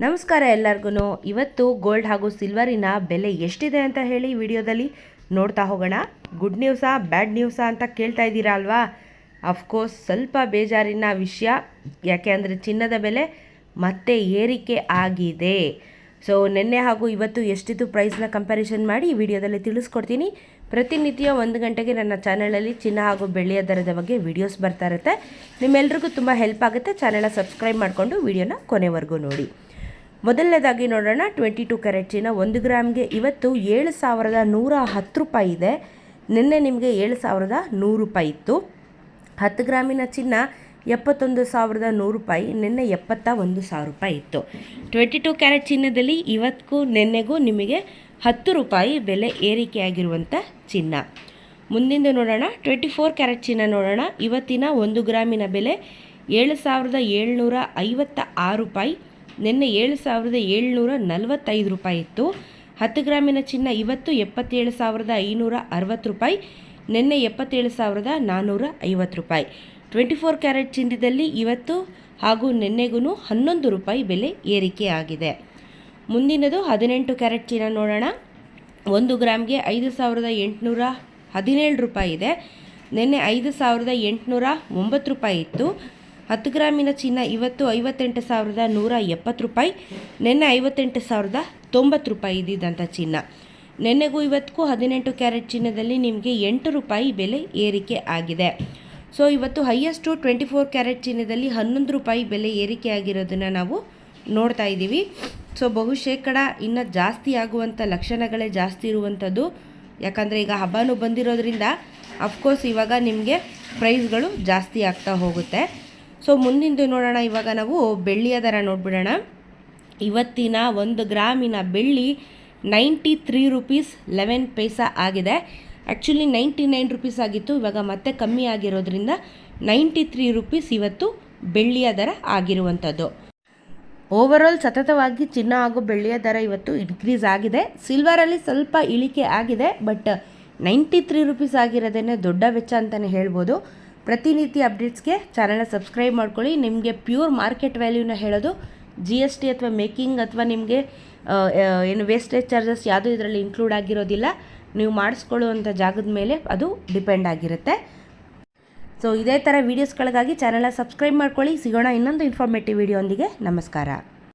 ನಮಸ್ಕಾರ ಎಲ್ಲರಿಗೂ ಇವತ್ತು ಗೋಲ್ಡ್ ಹಾಗೂ ಸಿಲ್ವರಿನ ಬೆಲೆ ಎಷ್ಟಿದೆ ಅಂತ ಹೇಳಿ ವಿಡಿಯೋದಲ್ಲಿ ನೋಡ್ತಾ ಹೋಗೋಣ. ಗುಡ್ ನ್ಯೂಸಾ ಬ್ಯಾಡ್ ನ್ಯೂಸಾ ಅಂತ ಕೇಳ್ತಾ ಇದ್ದೀರಾ ಅಲ್ವಾ? ಅಫ್ಕೋರ್ಸ್ ಸ್ವಲ್ಪ ಬೇಜಾರಿನ ವಿಷಯ. ಯಾಕೆ ಅಂದರೆ ಚಿನ್ನದ ಬೆಲೆ ಮತ್ತೆ ಏರಿಕೆ ಆಗಿದೆ. ಸೊ ನಿನ್ನೆ ಹಾಗೂ ಇವತ್ತು ಎಷ್ಟಿತ್ತು ಪ್ರೈಸ್ನ ಕಂಪ್ಯಾರಿಸನ್ ಮಾಡಿ ಈ ವಿಡಿಯೋದಲ್ಲಿ ತಿಳಿಸ್ಕೊಡ್ತೀನಿ. ಪ್ರತಿನಿತ್ಯ ಒಂದು ಗಂಟೆಗೆ ನನ್ನ ಚಾನಲಲ್ಲಿ ಚಿನ್ನ ಹಾಗೂ ಬೆಳ್ಳಿಯ ದರದ ಬಗ್ಗೆ ವಿಡಿಯೋಸ್ ಬರ್ತಾ ಇರುತ್ತೆ. ನಿಮ್ಮೆಲ್ರಿಗೂ ತುಂಬ ಹೆಲ್ಪ್ ಆಗುತ್ತೆ. ಚಾನಲ್ನ ಸಬ್ಸ್ಕ್ರೈಬ್ ಮಾಡಿಕೊಂಡು ವಿಡಿಯೋನ ಕೊನೆವರೆಗೂ ನೋಡಿ. ಮೊದಲನೇದಾಗಿ ನೋಡೋಣ ಟ್ವೆಂಟಿ ಟು ಕ್ಯಾರೆಟ್ ಚಿನ್ನ ಒಂದು ಗ್ರಾಮ್ಗೆ ಇವತ್ತು ಏಳು ಸಾವಿರದ ನೂರ ಹತ್ತು ರೂಪಾಯಿ ಇದೆ. ನಿನ್ನೆ ನಿಮಗೆ ಏಳು ಸಾವಿರದ ನೂರು ರೂಪಾಯಿ ಇತ್ತು. ಹತ್ತು ಗ್ರಾಮಿನ ಚಿನ್ನ ಎಪ್ಪತ್ತೊಂದು ಸಾವಿರದ ನೂರು ರೂಪಾಯಿ, ನಿನ್ನೆ ಎಪ್ಪತ್ತ ಒಂದು ಸಾವಿರ ರೂಪಾಯಿ ಇತ್ತು. ಟ್ವೆಂಟಿ ಟು ಕ್ಯಾರೆಟ್ ಚಿನ್ನದಲ್ಲಿ ಇವತ್ತಿಗೂ ನಿನ್ನೆಗೂ ನಿಮಗೆ ಹತ್ತು ರೂಪಾಯಿ ಬೆಲೆ ಏರಿಕೆಯಾಗಿರುವಂಥ ಚಿನ್ನ. ಮುಂದಿಂದು ನೋಡೋಣ, ಟ್ವೆಂಟಿ ಫೋರ್ ಕ್ಯಾರೆಟ್ ಚಿನ್ನ ನೋಡೋಣ. ಇವತ್ತಿನ ಒಂದು ಗ್ರಾಮಿನ ಬೆಲೆ ಏಳು ಸಾವಿರದ ಏಳ್ನೂರ ಐವತ್ತ ಆರು ರೂಪಾಯಿ. ನಿನ್ನೆ ಏಳು ಸಾವಿರದ ಏಳ್ನೂರ ನಲವತ್ತೈದು ರೂಪಾಯಿ ಇತ್ತು. ಹತ್ತು ಗ್ರಾಮಿನ ಚಿನ್ನ ಇವತ್ತು ಎಪ್ಪತ್ತೇಳು ಸಾವಿರದ ಐನೂರ ಅರವತ್ತು ರೂಪಾಯಿ. ನಿನ್ನೆ ಎಪ್ಪತ್ತೇಳು ಸಾವಿರದ ನಾನ್ನೂರ ಐವತ್ತು ರೂಪಾಯಿ. ಟ್ವೆಂಟಿ ಫೋರ್ ಕ್ಯಾರೆಟ್ ಚಿನ್ನದಲ್ಲಿ ಇವತ್ತು ಹಾಗೂ ನಿನ್ನೆಗೂ ಹನ್ನೊಂದು ರೂಪಾಯಿ ಬೆಲೆ ಏರಿಕೆ ಆಗಿದೆ. ಮುಂದಿನದು ಹದಿನೆಂಟು ಕ್ಯಾರೆಟ್ ಚಿನ್ನ ನೋಡೋಣ. ಒಂದು ಗ್ರಾಮ್ಗೆ ಐದು ಸಾವಿರದ ಎಂಟುನೂರ ಹದಿನೇಳು ರೂಪಾಯಿ ಇದೆ. ನಿನ್ನೆ ಐದು ಸಾವಿರದ ಎಂಟುನೂರ ಒಂಬತ್ತು ರೂಪಾಯಿ ಇತ್ತು. ಹತ್ತು ಗ್ರಾಮಿನ ಚಿನ್ನ ಇವತ್ತು ಐವತ್ತೆಂಟು ಸಾವಿರದ ನೂರ ಎಪ್ಪತ್ತು ರೂಪಾಯಿ, ನಿನ್ನೆ ಐವತ್ತೆಂಟು ಸಾವಿರದ ತೊಂಬತ್ತು ರೂಪಾಯಿ ಇದ್ದಿದ್ದಂಥ ಚಿನ್ನ. ನಿನ್ನೆಗೂ ಇವತ್ತಿಗೂ ಹದಿನೆಂಟು ಕ್ಯಾರೆಟ್ ಚಿನ್ನದಲ್ಲಿ ನಿಮಗೆ ಎಂಟು ರೂಪಾಯಿ ಬೆಲೆ ಏರಿಕೆ ಆಗಿದೆ. ಸೊ ಇವತ್ತು ಹೈಯೆಸ್ಟು ಟ್ವೆಂಟಿ ಫೋರ್ ಕ್ಯಾರೆಟ್ ಚಿನ್ನದಲ್ಲಿ ಹನ್ನೊಂದು ರೂಪಾಯಿ ಬೆಲೆ ಏರಿಕೆ ಆಗಿರೋದನ್ನು ನಾವು ನೋಡ್ತಾ ಇದ್ದೀವಿ. ಸೊ ಬಹುಶೇಕಡ ಇನ್ನು ಜಾಸ್ತಿ ಆಗುವಂಥ ಲಕ್ಷಣಗಳೇ ಜಾಸ್ತಿ ಇರುವಂಥದ್ದು. ಯಾಕಂದರೆ ಈಗ ಹಬ್ಬನೂ ಬಂದಿರೋದ್ರಿಂದ ಅಫ್ಕೋರ್ಸ್ ಇವಾಗ ನಿಮಗೆ ಪ್ರೈಸ್ಗಳು ಜಾಸ್ತಿ ಆಗ್ತಾ ಹೋಗುತ್ತೆ. ಸೊ ಮುಂದಿಂದು ನೋಡೋಣ, ಇವಾಗ ನಾವು ಬೆಳ್ಳಿಯ ದರ ನೋಡ್ಬಿಡೋಣ. ಇವತ್ತಿನ ಒಂದು ಗ್ರಾಮಿನ ಬೆಳ್ಳಿ ninety three rupees eleven paisa ಆಗಿದೆ. ಆ್ಯಕ್ಚುಲಿ ನೈಂಟಿ ನೈನ್ ರುಪೀಸ್ ಆಗಿತ್ತು, ಇವಾಗ ಮತ್ತೆ ಕಮ್ಮಿ ಆಗಿರೋದ್ರಿಂದ ನೈಂಟಿ ತ್ರೀ ರುಪೀಸ್ ಇವತ್ತು ಬೆಳ್ಳಿಯ ದರ ಆಗಿರುವಂಥದ್ದು. ಓವರಾಲ್ ಸತತವಾಗಿ ಚಿನ್ನ ಹಾಗೂ ಬೆಳ್ಳಿಯ ದರ ಇವತ್ತು ಇನ್ಕ್ರೀಸ್ ಆಗಿದೆ. ಸಿಲ್ವರಲ್ಲಿ ಸ್ವಲ್ಪ ಇಳಿಕೆ ಆಗಿದೆ ಬಟ್ ನೈಂಟಿ ತ್ರೀ ರುಪೀಸ್ ಆಗಿರೋದೇನೆ ದೊಡ್ಡ ವೆಚ್ಚ ಅಂತಲೇ ಹೇಳ್ಬೋದು. ಪ್ರತಿನಿತ್ಯ ಅಪ್ಡೇಟ್ಸ್ಗೆ ಚಾನಲ್ನ ಸಬ್ಸ್ಕ್ರೈಬ್ ಮಾಡ್ಕೊಳ್ಳಿ. ನಿಮಗೆ ಪ್ಯೂರ್ ಮಾರ್ಕೆಟ್ ವ್ಯಾಲ್ಯೂನ ಹೇಳೋದು. ಜಿ ಎಸ್ ಟಿ ಅಥವಾ ಮೇಕಿಂಗ್ ಅಥವಾ ನಿಮಗೆ ಏನು ವೇಸ್ಟೇಜ್ ಚಾರ್ಜಸ್ ಯಾವುದೂ ಇದರಲ್ಲಿ ಇನ್ಕ್ಲೂಡ್ ಆಗಿರೋದಿಲ್ಲ, ನೀವು ಮಾಡಿಸ್ಕೊಳ್ಳುವಂಥ ಜಾಗದ ಮೇಲೆ ಅದು ಡಿಪೆಂಡ್ ಆಗಿರುತ್ತೆ. ಸೊ ಇದೇ ಥರ ವೀಡಿಯೋಸ್ಗಳಿಗಾಗಿ ಚಾನಲ್ನ ಸಬ್ಸ್ಕ್ರೈಬ್ ಮಾಡ್ಕೊಳ್ಳಿ. ಸಿಗೋಣ ಇನ್ನೊಂದು ಇನ್ಫಾರ್ಮೇಟಿವ್ ವೀಡಿಯೋ ನಮಸ್ಕಾರ.